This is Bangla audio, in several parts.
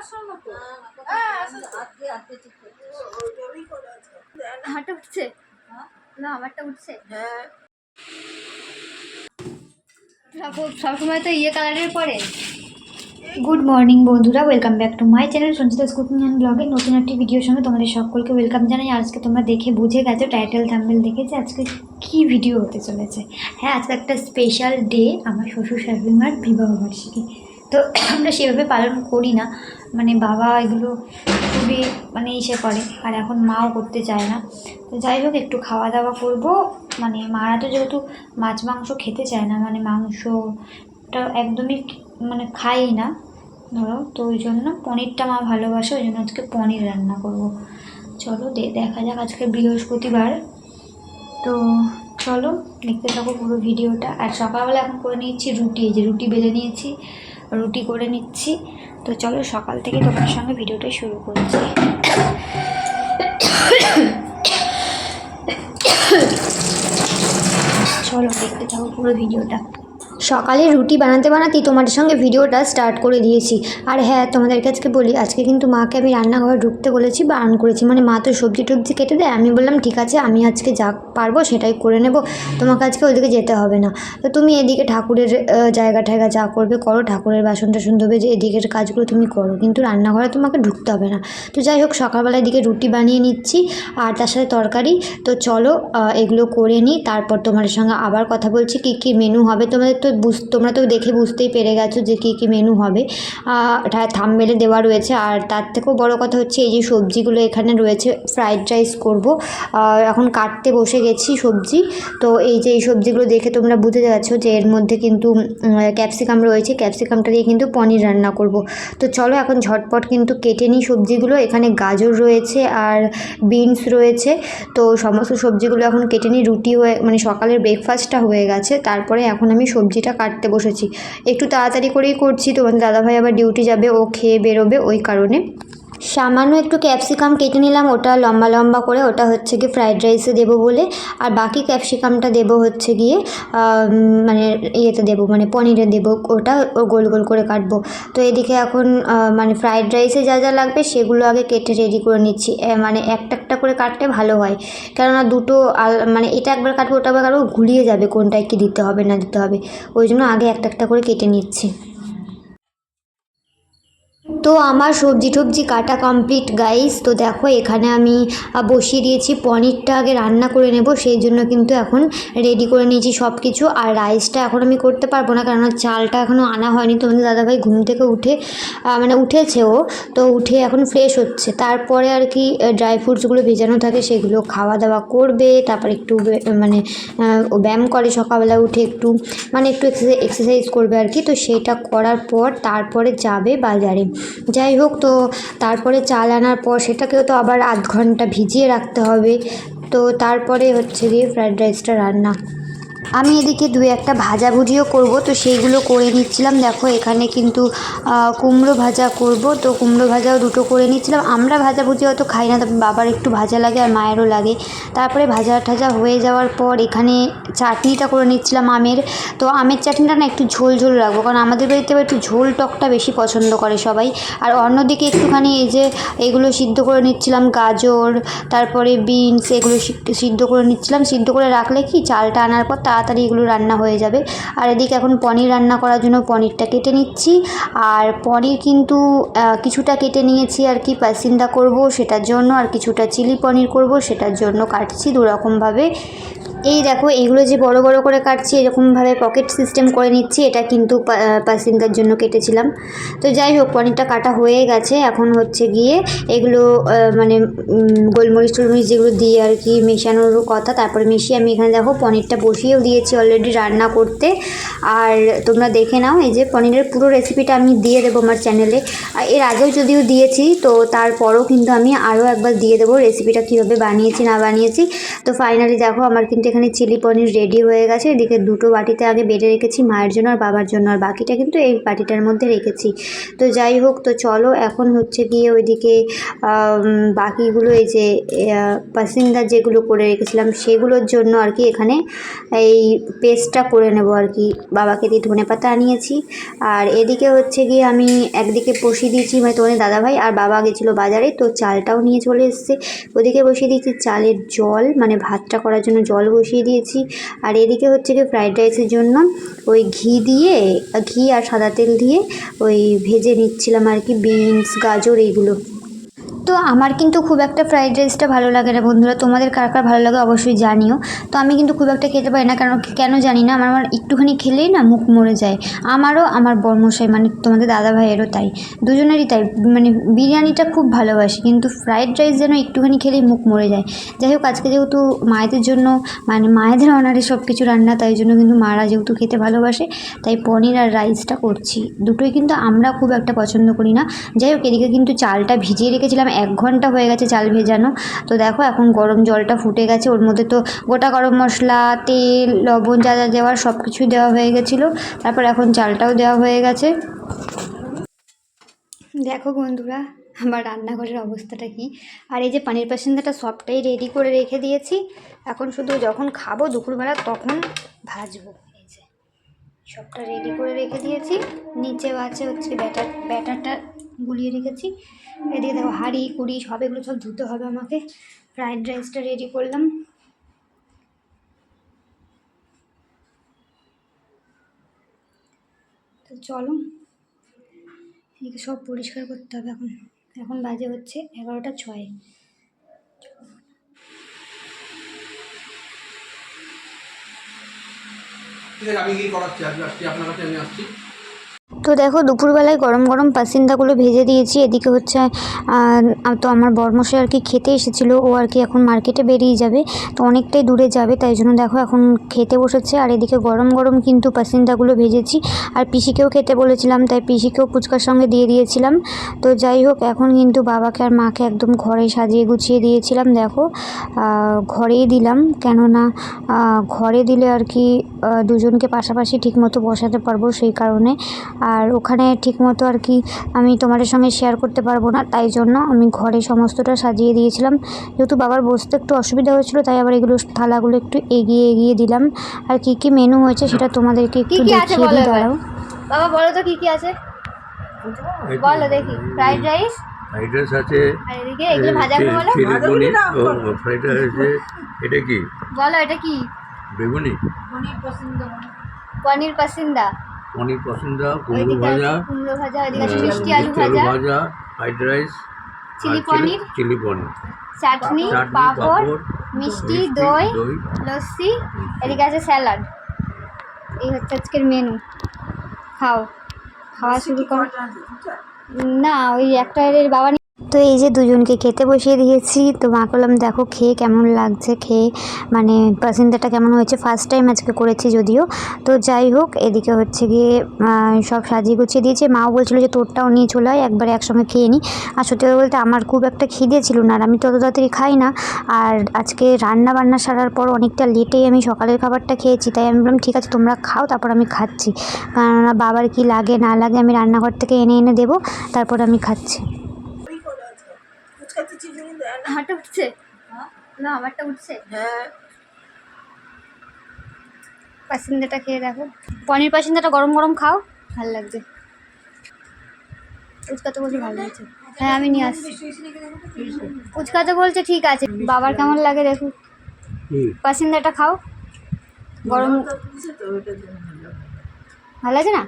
আসার মতো? আমারটা উঠছে? না আমারটা উঠছে। হ্যাঁ। সবসময় তো ইয়ে কালারের পরে। গুড মর্নিং বন্ধুরা welcome back to my channel Sanchita cooking and ব্লগের নতুন একটি ভিডিওর সঙ্গে তোমাদের সকলকে ওয়েলকাম জানাই। আজকে তোমরা দেখে বুঝে গেছো টাইটেল থাম্বেল দেখে যে আজকে কী ভিডিও হতে চলেছে। হ্যাঁ আজকে একটা স্পেশাল ডে আমার শ্বশুর শাশুড়িমার বিবাহবার্ষিকী তো আমরা সেভাবে পালন করি না। মানে বাবা এগুলো খুবই মানে ইসে করে, আর এখন মাও করতে চায় না। তো যাই হোক, একটু খাওয়া দাওয়া করব। মানে মারা তো যেহেতু মাছ, মাংস খেতে চায় না মানে মাংসটা একদমই মানে খাই না, ধরো। তো ওই জন্য পনিরটা মা ভালোবাসে, ওই জন্য আজকে পনির রান্না করব। চলো দেখা যাক আজকে বৃহস্পতিবার। তো চলো, দেখতে থাকো পুরো ভিডিওটা। আর সকালবেলা এখন করে নিয়েছি রুটি, এই যে রুটি বেলে নিয়েছি। রুটি করে নিচ্ছি। তো চলো সকাল থেকে তোমার সঙ্গে ভিডিওটা শুরু করছি। চলো দেখতে থাকো পুরো ভিডিওটা। সকালে রুটি বানাতে বানাতেই তোমাদের সঙ্গে ভিডিওটা স্টার্ট করে দিয়েছি। আর হ্যাঁ তোমাদেরকে আজকে বলি, আজকে কিন্তু মাকে আমি রান্নাঘরে ঢুকতে বলেছি বারণ করেছি। মানে মা তো সবজি টবজি কেটে দেয়, আমি বললাম, ঠিক আছে, আমি আজকে যা পারব সেটাই করে নেব, তোমাকে আজকে ওইদিকে যেতে হবে না। তো তুমি এদিকে ঠাকুরের জায়গা ঠায়গা যা করবে করো, ঠাকুরের বাসন টাসন ধোবে, যে এদিকের কাজগুলো তুমি করো, কিন্তু রান্নাঘরে তোমাকে ঢুকতে হবে না। তো যাই হোক সকালবেলার এদিকে রুটি বানিয়ে নিচ্ছি, আর তার সাথে তরকারি। তো চলো এগুলো করে নিই, তারপর তোমাদের সঙ্গে আবার কথা বলছি, কী কী মেনু হবে তোমাদের তো বুঝ, তোমরা তো দেখে বুঝতেই পেরে গেছো যে কী কী মেনু হবে। থাম মেলে দেওয়া রয়েছে। আর তার থেকেও বড় কথা হচ্ছে, এই যে সবজিগুলো এখানে রয়েছে ফ্রাইড রাইস করব। এখন কাটতে বসে গেছি সবজি। তো এই যে এই সবজিগুলো দেখে তোমরা বুঝে গেছো যে এর মধ্যে কিন্তু ক্যাপসিকাম রয়েছে। ক্যাপসিকামটা দিয়ে কিন্তু পনির রান্না করব। তো চলো এখন ঝটপট কিন্তু কেটে নিই সবজিগুলো। এখানে গাজর রয়েছে আর বিনস রয়েছে। তো সমস্ত সবজিগুলো এখন কেটে নিই। রুটি হয়ে মানে সকালের ব্রেকফাস্টটা হয়ে গেছে। তারপরে এখন আমি সবজিটা কাটতে বসেছি। একটু তাড়াতাড়ি করেই করছি তোমাদের দাদাভাই আবার ডিউটি যাবে, ও খেয়ে বেরোবে ওই কারণে। সামান্য একটু ক্যাপসিকাম কেটে নিলাম, ওটা লম্বা লম্বা করে, ওটা হচ্ছে গিয়ে ফ্রাইড রাইসে দেবো বলে, আর বাকি ক্যাপসিকামটা দেবো হচ্ছে গিয়ে মানে ইয়েতে দেবো মানে পনিরে দেবো, ওটা ও গোল গোল করে কাটবো। তো এদিকে এখন মানে ফ্রাইড রাইসে যা যা লাগবে সেগুলো আগে কেটে রেডি করে নিচ্ছি মানে একটা একটা করে কাটলে ভালো হয়। কেননা দুটো মানে এটা একবার কাটবো, ওটা একবার কাটবো ঘুরিয়ে যাবে কোনটায় কি দিতে হবে, না দিতে হবে, ওই জন্য আগে একটা একটা করে কেটে নিচ্ছি। তো আমার সবজি টবজি কাটা কমপ্লিট গাইস তো দেখো, এখানে আমি বসিয়ে দিয়েছি পনিরটা। আগে রান্না করে নেব, সেই জন্য কিন্তু এখন রেডি করে নিয়েছি সব কিছু আর রাইসটা এখন আমি করতে পারব না কারণ চালটা এখনও আনা হয়নি। তোমাদের দাদাভাই ঘুম থেকে উঠে মানে উঠেছে ও। তো উঠে এখন ফ্রেশ হচ্ছে। তারপরে আর কি ড্রাই ফ্রুটসগুলো ভেজানো থাকে, সেগুলো খাওয়া দাওয়া করবে। তারপর একটু মানে ব্যায়াম করে সকালবেলা উঠে একটু মানে একটু এক্সারসাইজ করবে আর কি। তো সেটা করার পর তারপরে যাবে বাজারে। যাই হোক, তো তারপরে চাল আনার পর সেটাকেও তো আবার আধ ঘণ্টা ভিজিয়ে রাখতে হবে। তো তারপরে হচ্ছে গিয়ে ফ্রায়েড রাইসটা রান্না। আমি এদিকে দু একটা ভাজাভুজিও করব, তো সেইগুলো করে নিচ্ছিলাম। দেখো, এখানে কিন্তু কুমড়ো ভাজা করব, তো কুমড়ো ভাজাও দুটো করে নিচ্ছিলাম। আমরা ভাজাভুজি অত খাই না বাবার একটু ভাজা লাগে আর মায়েরও লাগে। তারপরে ভাজা ঠাজা হয়ে যাওয়ার পর এখানে চাটনিটা করে নিচ্ছিলাম আমের। তো আমের চাটনিটা না একটু ঝোল ঝোল রাখব, কারণ আমাদের বাড়িতে একটু ঝোল টকটা বেশি পছন্দ করে সবাই। আর অন্যদিকে একটুখানি এই যে, এগুলো সিদ্ধ করে নিচ্ছিলাম গাজর, তারপরে বিনস, এগুলো সিদ্ধ করে নিচ্ছিলাম। সিদ্ধ করে রাখলে কি, চালটা আনার পর তাড়াতাড়ি এগুলো রান্না হয়ে যাবে। আর এদিকে এখন পনির রান্না করার জন্য পনিরটা কেটে নিচ্ছি। আর পনির কিন্তু কিছুটা কেটে নিয়েছি আর কি পাসিন্দা করব সেটার জন্য, আর কিছুটা চিলি পনির করব সেটার জন্য কাটছি দুরকমভাবে। এই দেখো এইগুলো যে বড় বড় করে কাটছি এরকমভাবে পকেট সিস্টেম করে নিচ্ছি এটা কিন্তু পা- আহ, পাসিন্দার জন্য কেটেছিলাম। তো যাই হোক পনিরটা কাটা হয়ে গেছে। এখন হচ্ছে গিয়ে এগুলো মানে গোলমরিচ টোলমরিচ যেগুলো দিয়ে আর কি মেশানোর কথা তারপরে মিশিয়ে আমি এখানে দেখো পনিরটা বসিয়েও দিয়েছি অলরেডি রান্না করতে। আর তোমরা দেখে নাও এই যে পনিরের পুরো রেসিপিটা আমি দিয়ে দেবো আমার চ্যানেলে এর আগেও যদিও দিয়েছি তো তারপরও কিন্তু আমি আরও একবার দিয়ে দেবো রেসিপিটা কীভাবে বানিয়েছি না বানিয়েছি। তো ফাইনালি দেখো আমার কিন্তু এখানে চিলি পনির রেডি হয়ে গেছে। এদিকে দুটো বাটিতে আগে বেড়ে রেখেছি মায়ের জন্য আর বাবার জন্য। আর বাকিটা কিন্তু এই বাটিটার মধ্যে রেখেছি। তো যাই হোক, তো চলো এখন হচ্ছে গিয়ে ওইদিকে বাকিগুলো এই যে পাসিন্দার যেগুলো করে রেখেছিলাম সেগুলোর জন্য আর কি এখানে এই পেস্টটা করে নেব আর কি। বাবাকে দিয়ে ধনে পাতা আনিয়েছি। আর এদিকে হচ্ছে গিয়ে আমি একদিকে বসিয়ে দিয়েছি মানে তোমাদের দাদাভাই আর বাবা গেছিল বাজারে, তো চালটাও নিয়ে চলে এসছে। ওদিকে বসিয়ে দিয়েছি চালের জল মানে ভাতটা করার জন্য জল বসিয়ে দিয়েছি। আর এদিকে হচ্ছে কি ফ্রাইড রাইসের জন্য ওই ঘি দিয়ে, ঘি আর সাদা তেল দিয়ে ওই ভেজে নিচ্ছিলাম আর কি বিনস গাজর এইগুলো। তো আমার কিন্তু খুব একটা ফ্রাইড রাইসটা ভালো লাগে না। বন্ধুরা, তোমাদের কার কার ভালো লাগে অবশ্যই জানিও। তো আমি কিন্তু খুব একটা খেতে পারি না, কারণ কেন জানি না, আমার আমার একটুখানি খেলেই না মুখ মরে যায়। আমারও আমার বর্মশাই মানে তোমাদের দাদা ভাইয়েরও তাই। দুজনেরই তাই মানে বিরিয়ানিটা খুব ভালোবাসি, কিন্তু ফ্রাইড রাইস যেন একটুখানি খেলেই মুখ মরে যায়। যাই হোক, আজকে যেহেতু মায়েদের জন্য মানে মায়েদের অনারে সব কিছু রান্না, তাই জন্য কিন্তু মারা যেহেতু খেতে ভালোবাসে, তাই পনির আর রাইসটা করছি। দুটোই কিন্তু আমরা খুব একটা পছন্দ করি না। যাই হোক, এদিকে কিন্তু চালটা ভিজিয়ে রেখেছিলাম। এক ঘণ্টা হয়ে গেছে চাল ভেজানো। তো দেখো এখন গরম জলটা ফুটে গেছে। ওর মধ্যে তো গোটা গরম মশলা, তেল, লবণ যা যা দেওয়ার সব কিছুই দেওয়া হয়ে গেছিল। তারপর এখন চালটাও দেওয়া হয়ে গেছে। দেখো বন্ধুরা, আমার রান্নাঘরের অবস্থাটা কি? আর এই যে পানির পাসিন্দাটা সবটাই রেডি করে রেখে দিয়েছি। এখন শুধু যখন খাব দুপুরবেলা তখন ভাজবো। সবটা রেডি করে রেখে দিয়েছি। নিচেও আছে হচ্ছে ব্যাটার ব্যাটারটা গুলিয়ে রেখেছি। এদিকে দেখো হাঁড়ি, কুড়ি, সব এগুলো সব ধুতে হবে আমাকে। ফ্রায়েড রাইসটা রেডি করলাম। তো চলো, এদিকে সব পরিষ্কার করতে হবে এখন। এখন বাজে হচ্ছে এগারোটা ছয়। আমি গিয়ে করাচ্ছি? আজকে আসছি, আপনার কাছে আমি আসছি। তো দেখো, দুপুরবেলায় গরম গরম পাসিন্দাগুলো ভেজে দিয়েছি। এদিকে হচ্ছে তো আমার বর্মশাই আর কি খেতে এসেছিল। ও আর কি এখন মার্কেটে বেরিয়ে যাবে। তো অনেকটাই দূরে যাবে, তাই জন্য দেখো এখন খেতে বসেছে। আর এদিকে গরম গরম কিন্তু পাসিন্দাগুলো ভেজেছি। আর পিসিকেও খেতে বলেছিলাম, তাই পিসিকেও ফুচকার সঙ্গে দিয়ে দিয়েছিলাম। তো যাই হোক, এখন কিন্তু বাবাকে আর মাকে একদম ঘরে সাজিয়ে গুছিয়ে দিয়েছিলাম, দেখো। ঘরেই দিলাম, কেননা ঘরে দিলে আর কি দুজনকে পাশাপাশি ঠিকমতো বসাতে পারব সেই কারণে। আর ওখানে ঠিকমতো আর কি আমি তোমাদের সঙ্গে শেয়ার করতে পারব না তাই জন্য আমি ঘরে সমস্তটা সাজিয়ে দিয়েছিলাম। যেহেতু বাবার বসতে একটু অসুবিধা হয়েছিল তাই আবার এগুলো থালাগুলো একটু এগিয়ে এগিয়ে দিলাম। আর কি কি মেনু হয়েছে সেটা তোমাদেরকে একটু দেখিয়ে দিই দাঁড়াও। বাবা বলো তো কি কি আছে? বলো দেখি ফ্রাইড রাইস ফ্রাইড রাইস আছে আর এদিকে এগুলো ভাজা করে বলো চিলি পনির ও ফ্রাইড রাইস আছে এটা কি? বলো এটা কি? বেগুনি। পনির পাসিন্দা পনির পছন্দ কুমড়ো ভাজা আছে কুমড়ো ভাজা মিষ্টি আলু ভাজা। Fried rice chilli paneer. Chilli paneer. চাটনি পাঁপড় মিষ্টি দই লস্যি এদিকে আছে স্যালাড। এই হচ্ছে আজকের মেনু। খাও। খাওয়া শুরু করো। না ওই একটা এর বাবা নিয়ে- তো এই যে দুজনকে খেতে বসিয়ে দিয়েছি, তো মা করলাম দেখো, খেয়ে কেমন লাগছে, খেয়ে মানে পাসিন্দাটা কেমন হয়েছে? ফার্স্ট টাইম আজকে করেছি যদিও। তো যাই হোক, এদিকে হচ্ছে গিয়ে সব সাজিয়ে গুছিয়ে দিয়েছে। মাও বলছিল যে, তোরটাও নিয়ে চলে হয় একবারে একসঙ্গে খেয়ে নিই আর সত্যি কথা বলতে, আমার খুব একটা খিদে ছিল না আর আমি তত তাড়াতাড়ি খাই না। আর আজকে রান্না বান্না সারার পর অনেকটা লেটেই আমি সকালের খাবারটা খেয়েছি, তাই আমি বললাম, ঠিক আছে, তোমরা খাও, তারপর আমি খাচ্ছি। কেননা বাবার কি লাগে, না লাগে, আমি রান্নাঘর থেকে এনে এনে দেবো, তারপর আমি খাচ্ছি। আমারটা উঠছে? না আমারটা উঠছে। পাসিন্দাটা খেয়ে দেখো। পনির পাসিন্দাটা গরম গরম খাও ভালো লাগছে। ফুচকা তো বলছে ভালো লাগছে। হ্যাঁ আমি নিয়ে আসছি। ফুচকা তো? বলছে ঠিক আছে বাবার কেমন লাগে দেখো। পাসিন্দাটা খাও। গরম ভালো লাগে না?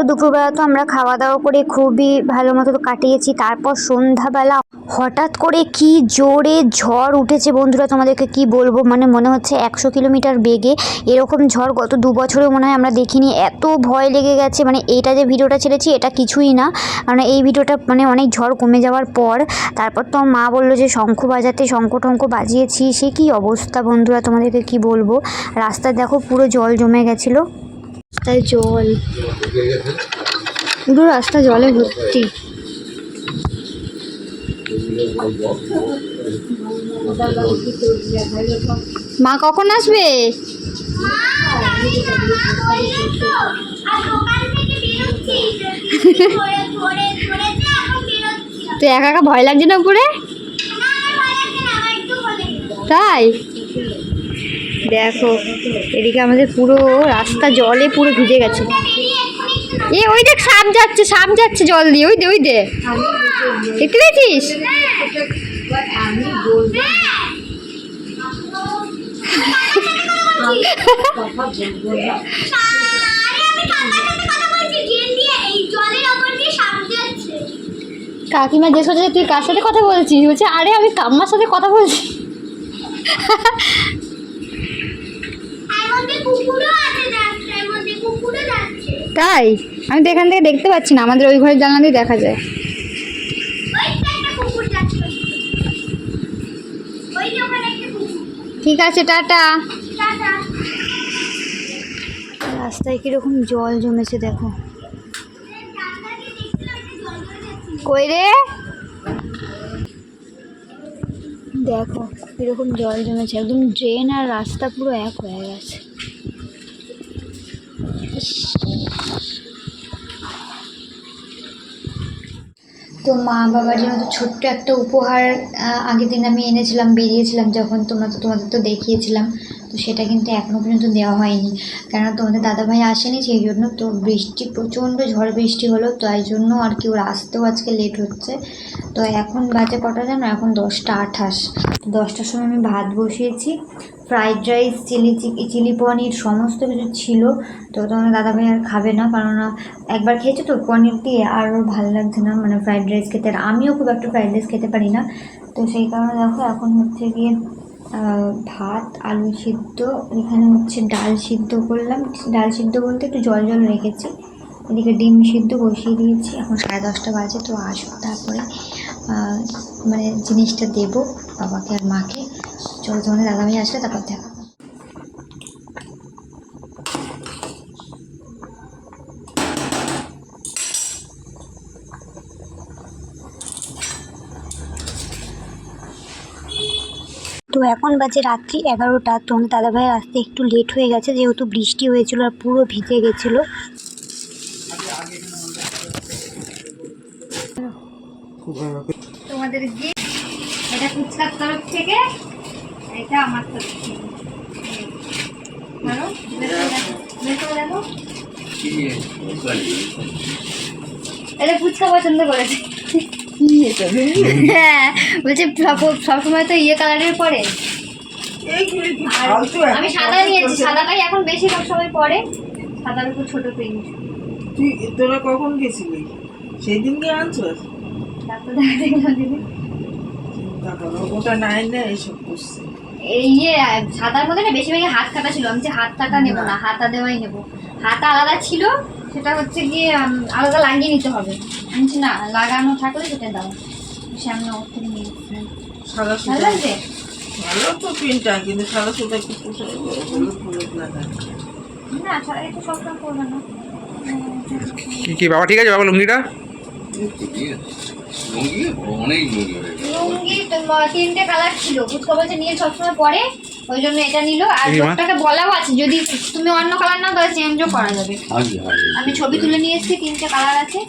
তো দুপুরবেলা তো আমরা খাওয়া দাওয়া করে খুবই ভালো মতো কাটিয়েছি। তারপর সন্ধ্যাবেলা হঠাৎ করে কি জোরে ঝড় উঠেছে বন্ধুরা তোমাদেরকে কি বলব? মানে মনে হচ্ছে একশো কিলোমিটার বেগে এরকম ঝড় গত দু বছরে মনে হয় আমরা দেখিনি। এত ভয় লেগে গেছে। মানে এইটা যে ভিডিওটা ছেড়েছি, এটা কিছুই না। কারণ এই ভিডিওটা মানে অনেক ঝড় কমে যাওয়ার পর তারপর তো মা বলল যে শঙ্খ বাজাতে, শঙ্খ টঙ্খ বাজিয়েছি। সে কি অবস্থা বন্ধুরা তোমাদেরকে কি বলব? রাস্তায় দেখো পুরো জল জমে গেছিল। রাস্তায় জল। পুরো রাস্তা জলে ভর্তি। মা কখন আসবে? তো একা একা ভয় লাগছে না উপরে? তাই? দেখো, এদিকে আমাদের পুরো রাস্তা জলে পুরো ভিজে গেছে। এ, ওই দেখ সাপ যাচ্ছে সাপ যাচ্ছে জল দিয়ে, ওই দে ওই দে। দেখতে পেয়েছিস? কাকিমা যে করছে তুই কার সাথে কথা বলছিস? বলছে, আরে, আমি কাম্মার সাথে কথা বলছি। তাই? আমি তো এখান থেকে দেখতে পাচ্ছি না, আমাদের ওই ঘরের জানলা দিয়ে দেখা যায়। ঠিক আছে, টাটা। রাস্তায় কীরকম জল জমেছে দেখো। কই রে? দেখো, কীরকম জল জমেছে, একদম ড্রেন আর রাস্তা পুরো এক হয়ে গেছে। তো মা বাবার জন্য তো ছোট্ট একটা উপহার আগের দিন আমি এনেছিলাম, বেরিয়েছিলাম যখন, তোমরা তো তোমাদের তো দেখিয়েছিলাম, তো সেটা কিন্তু এখনও পর্যন্ত দেওয়া হয়নি। কেননা তোমাদের দাদাভাই আসেনি, সেই জন্য তো বৃষ্টি, প্রচণ্ড ঝড় বৃষ্টি হলো, তাই জন্য আর কি ওর আসতেও আজকে লেট হচ্ছে। তো এখন বাজে কটা জানো এখন দশটা আঠাশ। দশটার সময় আমি ভাত বসিয়েছি fried rice chilli chilli paneer, সমস্ত কিছু ছিল। তো তোমার দাদা ভাই আর খাবে না কেননা একবার খেয়েছে তো পনির দিয়ে আরও ভালো লাগছে না মানে ফ্রাইড রাইস খেতে। আর আমিও খুব একটা ফ্রাইড রাইস খেতে পারি না। তো সেই কারণে দেখো, এখন হচ্ছে গিয়ে ভাত, আলু সিদ্ধ, এখানে হচ্ছে ডাল সিদ্ধ করলাম। ডাল সিদ্ধ বলতে একটু জল জল রেখেছি। এদিকে ডিম সিদ্ধ বসিয়ে দিয়েছি। এখন সাড়ে দশটা বাজে, তো আসুক তারপরে মানে জিনিসটা দেবো বাবাকে আর মাকে। চলো তোমাদের দাদাভাই আসলে তারপর দেখা তো এখন বাজে রাত্রি এগারোটা। তোমার দাদাভাইয়ের আসতে একটু লেট হয়ে গেছে যেহেতু বৃষ্টি হয়েছিল আর পুরো ভিজে গেছিল। তোমাদের গিফট এটা ফুচকার তরফ থেকে এটা আমার ধরো, দেখো। এটা ফুচকা পছন্দ করেছে হ্যাঁ বলছে সবসময় তো ইয়ে কালারের পরে। আমি সাদা নিয়েছি সাদাটাই এখন বেশি সব সময় পরে। সাদার উপর ছোট প্রিন্ট তুই তোরা কখন গেছিলি? সেই আনছস? দেখা দেখলাম দিদি। ওটা নাই না এসব করছে। ইয়ে সাদার মধ্যে না বেশিরভাগই হাত কাটা ছিল। আমি যে হাত কাটা নেব না হাতা দেওয়াই নেব। হাতা আলাদা ছিল সেটা হচ্ছে গিয়ে আলাদা লাগিয়ে নিতে হবে। আমি বলছি, না লাগানো থাকলে সেটা দাও। সামনে ওর থেকে নিয়ে। সাদা ভালো তো প্রিন্টটা কিন্তু সাদা সুতা একটু না ছাড়া করবে না। কি কি বাবা ঠিক আছে? বাবা লুঙ্গিটা? লুঙ্গি? অনেক লুঙ্গি হয়ে গেছে। লুঙ্গি তিনটে কালার ছিল। ফুচকা বলছে নিয়ে সবসময় পরে ওই জন্য এটা নিল। আর বলাও আছে যদি তুমি অন্য কালার নাও তাহলে চেঞ্জও করা যাবে। আমি ছবি তুলে নিয়ে এসেছি তিনটে কালার আছে।